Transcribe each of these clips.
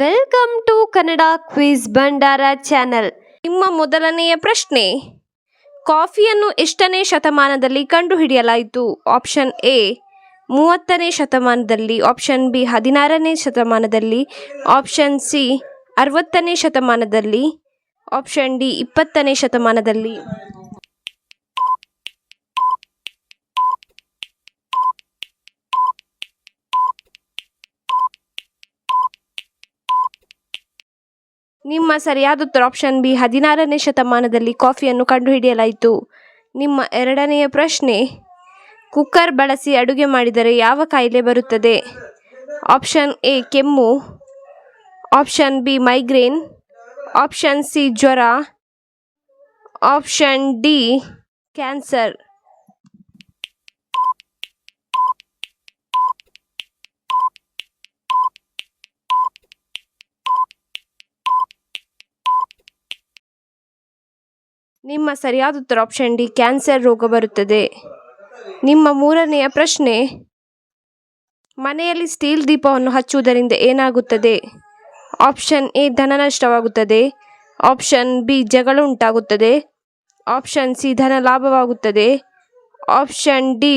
Welcome to Kannada quiz ಭಂಡಾರ channel ನಿಮ್ಮ ಮೊದಲನೆಯ ಪ್ರಶ್ನೆ, ಕಾಫಿಯನ್ನು ಎಷ್ಟನೇ ಶತಮಾನದಲ್ಲಿ ಕಂಡುಹಿಡಿಯಲಾಯಿತು? ಆಪ್ಷನ್ ಎ ಮೂವತ್ತನೇ ಶತಮಾನದಲ್ಲಿ. ಆಪ್ಷನ್ ಬಿ ಹದಿನಾರನೇ ಶತಮಾನದಲ್ಲಿ. ಆಪ್ಷನ್ ಸಿ ಅರವತ್ತನೇ ಶತಮಾನದಲ್ಲಿ. ಆಪ್ಷನ್ ಡಿ ಇಪ್ಪತ್ತನೇ ಶತಮಾನದಲ್ಲಿ. ನಿಮ್ಮ ಸರಿಯಾದ ಉತ್ತರ ಆಪ್ಷನ್ ಬಿ ಹದಿನಾರನೇ ಶತಮಾನದಲ್ಲಿ ಕಾಫಿಯನ್ನು ಕಂಡುಹಿಡಿಯಲಾಯಿತು. ನಿಮ್ಮ ಎರಡನೆಯ ಪ್ರಶ್ನೆ, ಕುಕ್ಕರ್ ಬಳಸಿ ಅಡುಗೆ ಮಾಡಿದರೆ ಯಾವ ಕಾಯಿಲೆ ಬರುತ್ತದೆ? ಆಪ್ಷನ್ ಎ ಕೆಮ್ಮು. Option B migraine option C ಜ್ವರ. ಆಪ್ಷನ್ ಡಿ ಕ್ಯಾನ್ಸರ್ ನಿಮ್ಮ ಸರಿಯಾದ ಉತ್ತರ ಆಪ್ಷನ್ ಡಿ ಕ್ಯಾನ್ಸರ್ ರೋಗ ಬರುತ್ತದೆ. ನಿಮ್ಮ ಮೂರನೆಯ ಪ್ರಶ್ನೆ, ಮನೆಯಲ್ಲಿ ಸ್ಟೀಲ್ ದೀಪವನ್ನು ಹಚ್ಚುವುದರಿಂದ ಏನಾಗುತ್ತದೆ? ಆಪ್ಷನ್ ಎ ಧನ ನಷ್ಟವಾಗುತ್ತದೆ. ಆಪ್ಷನ್ ಬಿ ಜಗಳ ಉಂಟಾಗುತ್ತದೆ. ಆಪ್ಷನ್ ಸಿ ಧನ ಲಾಭವಾಗುತ್ತದೆ. ಆಪ್ಷನ್ ಡಿ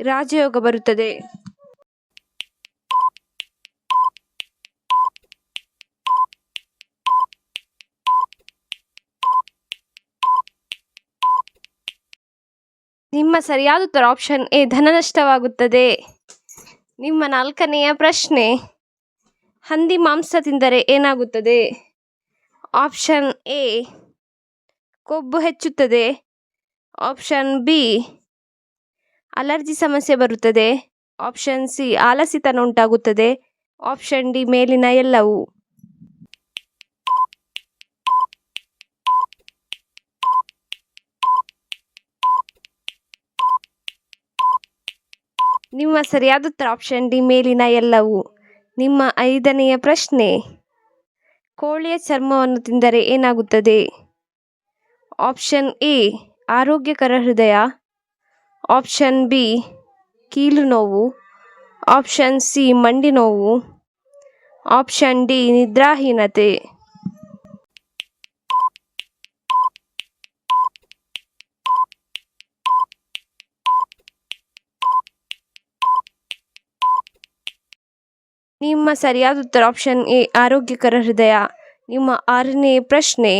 ರಾಜಯೋಗ ಬರುತ್ತದೆ. ನಿಮ್ಮ ಸರಿಯಾದ ಉತ್ತರ ಆಪ್ಷನ್ ಎ ಧನ ನಷ್ಟವಾಗುತ್ತದೆ ನಿಮ್ಮ ನಾಲ್ಕನೆಯ ಪ್ರಶ್ನೆ, ಹಂದಿ ಮಾಂಸ ತಿಂದರೆ ಏನಾಗುತ್ತದೆ? ಆಪ್ಷನ್ ಎ, ಕೊಬ್ಬು ಹೆಚ್ಚುತ್ತದೆ. ಆಪ್ಷನ್ ಬಿ, ಅಲರ್ಜಿ ಸಮಸ್ಯೆ ಬರುತ್ತದೆ. ಆಪ್ಷನ್ ಸಿ, ಆಲಸಿತನ ಉಂಟಾಗುತ್ತದೆ. ಆಪ್ಷನ್ ಡಿ, ಮೇಲಿನ ಎಲ್ಲವೂ. ನಿಮ್ಮ ಸರಿಯಾದ ಉತ್ತರ ಆಪ್ಷನ್ ಡಿ ಮೇಲಿನ ಎಲ್ಲವೂ ನಿಮ್ಮ ಐದನೆಯ ಪ್ರಶ್ನೆ, ಕೋಳಿಯ ಚರ್ಮವನ್ನು ತಿಂದರೆ ಏನಾಗುತ್ತದೆ? ಆಪ್ಷನ್ ಎ ಆರೋಗ್ಯಕರ ಹೃದಯ. ಆಪ್ಷನ್ ಬಿ ಕೀಲು ನೋವು. ಆಪ್ಷನ್ ಸಿ ಮಂಡಿ ನೋವು. ಆಪ್ಷನ್ ಡಿ ನಿದ್ರಾಹೀನತೆ. ನಿಮ್ಮ ಸರಿಯಾದ ಉತ್ತರ ಆಪ್ಷನ್ ಎ, ಆರೋಗ್ಯಕರ ಹೃದಯ. ನಿಮ್ಮ ಆರನೇ ಪ್ರಶ್ನೆ,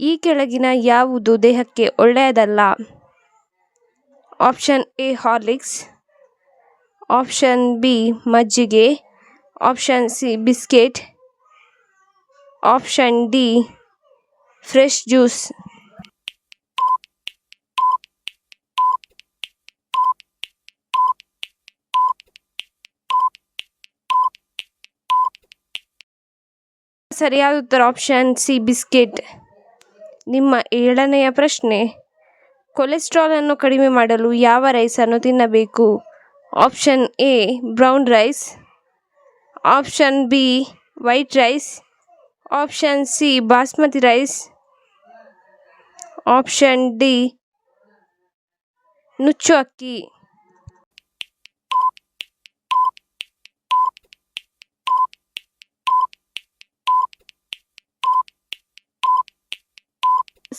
ಈ ಕೆಳಗಿನ ಯಾವುದು ದೇಹಕ್ಕೆ ಒಳ್ಳೆಯದಲ್ಲ? Option A Horlicks option B, ಮಜ್ಜಿಗೆ. Option C biscuit option D fresh juice ಸರಿಯಾದ ಉತ್ತರ ಆಪ್ಷನ್ ಸಿ ಬಿಸ್ಕೆಟ್ ನಿಮ್ಮ ಏಳನೆಯ ಪ್ರಶ್ನೆ ಕೊಲೆಸ್ಟ್ರಾಲನ್ನು ಕಡಿಮೆ ಮಾಡಲು ಯಾವ ರೈಸನ್ನು ತಿನ್ನಬೇಕು? Option A brown rice option B white rice option C basmati rice option D ನುಚ್ಚು ಅಕ್ಕಿ.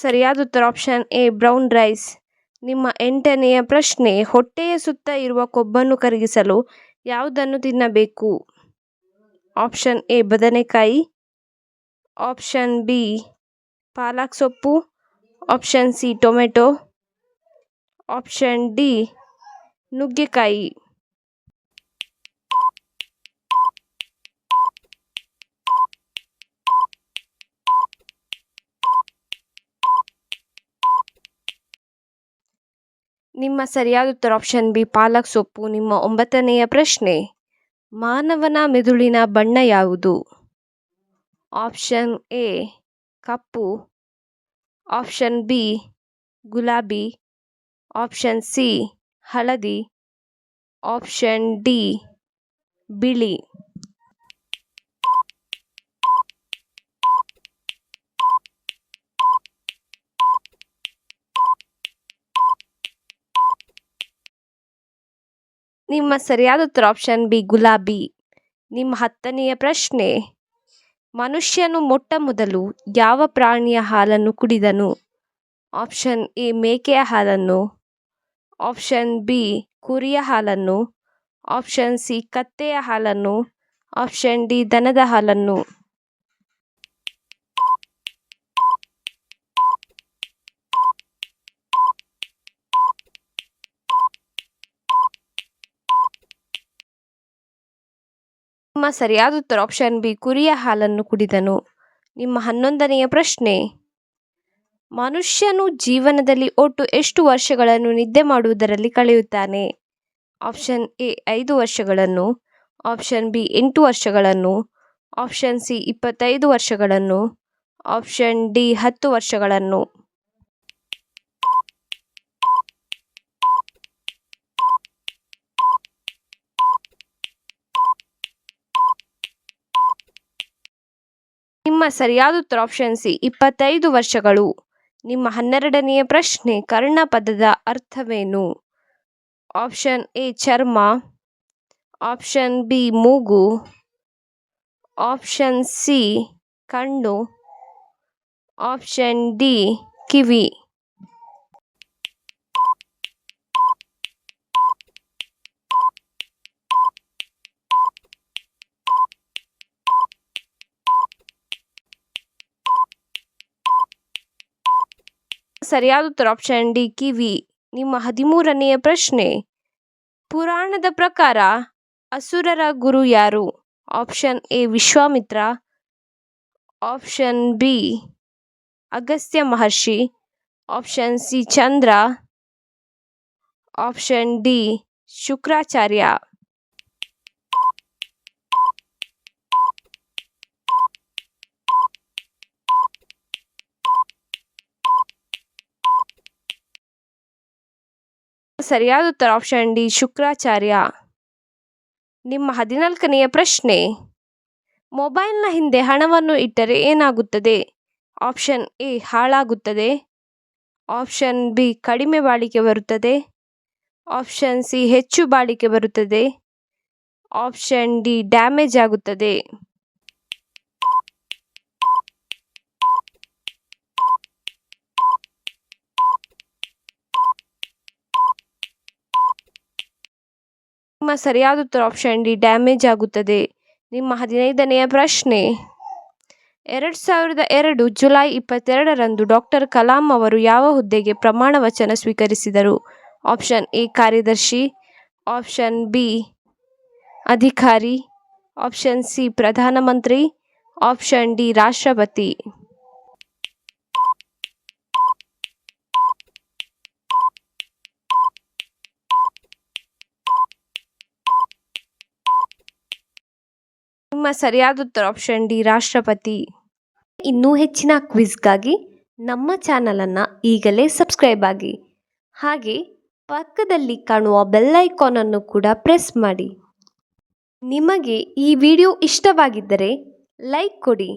ಸರಿಯಾದ ಉತ್ತರ ಆಪ್ಷನ್ ಎ ಬ್ರೌನ್ ರೈಸ್ ನಿಮ್ಮ ಎಂಟನೆಯ ಪ್ರಶ್ನೆ, ಹೊಟ್ಟೆಯ ಸುತ್ತ ಇರುವ ಕೊಬ್ಬನ್ನು ಕರಗಿಸಲು ಯಾವುದನ್ನು ತಿನ್ನಬೇಕು? ಆಪ್ಷನ್ ಎ ಬದನೆಕಾಯಿ. ಆಪ್ಷನ್ ಬಿ ಪಾಲಕ್ ಸೊಪ್ಪು. Option C tomato. Option D ನುಗ್ಗೆಕಾಯಿ. ನಿಮ್ಮ ಸರಿಯಾದ ಉತ್ತರ ಆಪ್ಷನ್ ಬಿ ಪಾಲಕ್ ಸೊಪ್ಪು. ನಿಮ್ಮ ಒಂಬತ್ತನೆಯ ಪ್ರಶ್ನೆ, ಮಾನವನ ಮೆದುಳಿನ ಬಣ್ಣ ಯಾವುದು? ಆಪ್ಷನ್ ಎ ಕಪ್ಪು. ಆಪ್ಷನ್ ಬಿ ಗುಲಾಬಿ. ಆಪ್ಷನ್ ಸಿ ಹಳದಿ. ಆಪ್ಷನ್ ಡಿ ಬಿಳಿ. ನಿಮ್ಮ ಸರಿಯಾದ ಉತ್ತರ ಆಪ್ಷನ್ ಬಿ ಗುಲಾಬಿ. ನಿಮ್ಮ ಹತ್ತನೆಯ ಪ್ರಶ್ನೆ, ಮನುಷ್ಯನು ಮೊಟ್ಟ ಮೊದಲು ಯಾವ ಪ್ರಾಣಿಯ ಹಾಲನ್ನು ಕುಡಿದನು? ಆಪ್ಷನ್ ಎ ಮೇಕೆಯ ಹಾಲನ್ನು. ಆಪ್ಷನ್ ಬಿ ಕುರಿಯ ಹಾಲನ್ನು. ಆಪ್ಷನ್ ಸಿ ಕತ್ತೆಯ ಹಾಲನ್ನು. ಆಪ್ಷನ್ ಡಿ ದನದ ಹಾಲನ್ನು. ನಿಮ್ಮ ಸರಿಯಾದ ಉತ್ತರ ಆಪ್ಷನ್ ಬಿ ಕುರಿಯ ಹಾಲನ್ನು ಕುಡಿದನು. ನಿಮ್ಮ ಹನ್ನೊಂದನೆಯ ಪ್ರಶ್ನೆ. ಮನುಷ್ಯನು ಜೀವನದಲ್ಲಿ ಒಟ್ಟು ಎಷ್ಟು ವರ್ಷಗಳನ್ನು ನಿದ್ದೆ ಮಾಡುವುದರಲ್ಲಿ ಕಳೆಯುತ್ತಾನೆ? ಆಪ್ಷನ್ ಎ ಐದು ವರ್ಷಗಳನ್ನು. ಆಪ್ಷನ್ ಬಿ ಎಂಟು ವರ್ಷಗಳನ್ನು. ಆಪ್ಷನ್ ಸಿ ಇಪ್ಪತ್ತೈದು ವರ್ಷಗಳನ್ನು. ಆಪ್ಷನ್ ಡಿ ಹತ್ತು ವರ್ಷಗಳನ್ನು. ನಿಮ್ಮ ಸರಿಯಾದ ಉತ್ತರ ಆಪ್ಷನ್ ಸಿ, ಇಪ್ಪತ್ತೈದು ವರ್ಷಗಳು. ನಿಮ್ಮ ಹನ್ನೆರಡನೆಯ ಪ್ರಶ್ನೆ, ಕರ್ಣ ಪದದ ಅರ್ಥವೇನು? ಆಪ್ಷನ್ ಎ ಚರ್ಮ. ಆಪ್ಷನ್ ಬಿ ಮೂಗು. ಆಪ್ಷನ್ ಸಿ ಕಣ್ಣು. ಆಪ್ಷನ್ ಡಿ ಕಿವಿ. ಸರಿಯಾದ ಉತ್ತರ ಆಪ್ಷನ್ ಡಿ ಕಿವಿ. ನಿಮ್ಮ ಹದಿಮೂರನೆಯ ಪ್ರಶ್ನೆ. ಪುರಾಣದ ಪ್ರಕಾರ ಅಸುರರ ಗುರು ಯಾರು? Option A Vishwamitra. Option B Agastya Maharshi. Option C Chandra. Option D Shukracharya. ಸರಿಯಾದ ಉತ್ತರ ಆಪ್ಷನ್ ಡಿ ಶುಕ್ರಾಚಾರ್ಯ. ನಿಮ್ಮ ಹದಿನಾಲ್ಕನೆಯ ಪ್ರಶ್ನೆ. ಮೊಬೈಲ್ನ ಹಿಂದೆ ಹಣವನ್ನು ಇಟ್ಟರೆ ಏನಾಗುತ್ತದೆ? ಆಪ್ಷನ್ ಎ ಹಾಳಾಗುತ್ತದೆ. ಆಪ್ಷನ್ ಬಿ ಕಡಿಮೆ ಬಾಳಿಕೆ ಬರುತ್ತದೆ. ಆಪ್ಷನ್ ಸಿ ಹೆಚ್ಚು ಬಾಳಿಕೆ ಬರುತ್ತದೆ. ಆಪ್ಷನ್ ಡಿ ಡ್ಯಾಮೇಜ್ ಆಗುತ್ತದೆ. ನಿಮ್ಮ ಸರಿಯಾದ ಉತ್ತರ ಆಪ್ಷನ್ ಡಿ ಡ್ಯಾಮೇಜ್ ಆಗುತ್ತದೆ. ನಿಮ್ಮ ಹದಿನೈದನೆಯ ಪ್ರಶ್ನೆ. ಎರಡು ಸಾವಿರದ ಎರಡು ಜುಲೈ ಇಪ್ಪತ್ತೆರಡರಂದು ಡಾಕ್ಟರ್ ಕಲಾಂ ಅವರು ಯಾವ ಹುದ್ದೆಗೆ ಪ್ರಮಾಣ ವಚನ ಸ್ವೀಕರಿಸಿದರು? ಆಪ್ಷನ್ ಎ ಕಾರ್ಯದರ್ಶಿ. ಆಪ್ಷನ್ ಬಿ ಅಧಿಕಾರಿ. ಆಪ್ಷನ್ ಸಿ ಪ್ರಧಾನಮಂತ್ರಿ. ಆಪ್ಷನ್ ಡಿ ರಾಷ್ಟ್ರಪತಿ. ಸರಿಯಾದ ಉತ್ತರ ಆಪ್ಷನ್ ಡಿ ರಾಷ್ಟ್ರಪತಿ. ಇನ್ನೂ ಹೆಚ್ಚಿನ ಕ್ವಿಜ್ಗಾಗಿ ನಮ್ಮ ಚಾನಲನ್ನು ಈಗಲೇ ಸಬ್ಸ್ಕ್ರೈಬ್ ಆಗಿ. ಹಾಗೆ ಪಕ್ಕದಲ್ಲಿ ಕಾಣುವ ಬೆಲ್ ಐಕಾನನ್ನು ಕೂಡ ಪ್ರೆಸ್ ಮಾಡಿ. ನಿಮಗೆ ಈ ವಿಡಿಯೋ ಇಷ್ಟವಾಗಿದ್ದರೆ ಲೈಕ್ ಕೊಡಿ.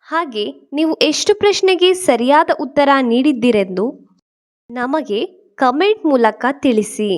ಹಾಗೆ ನೀವು ಎಷ್ಟು ಪ್ರಶ್ನೆಗೆ ಸರಿಯಾದ ಉತ್ತರ ನೀಡಿದ್ದೀರೆಂದು ನಮಗೆ ಕಮೆಂಟ್ ಮೂಲಕ ತಿಳಿಸಿ.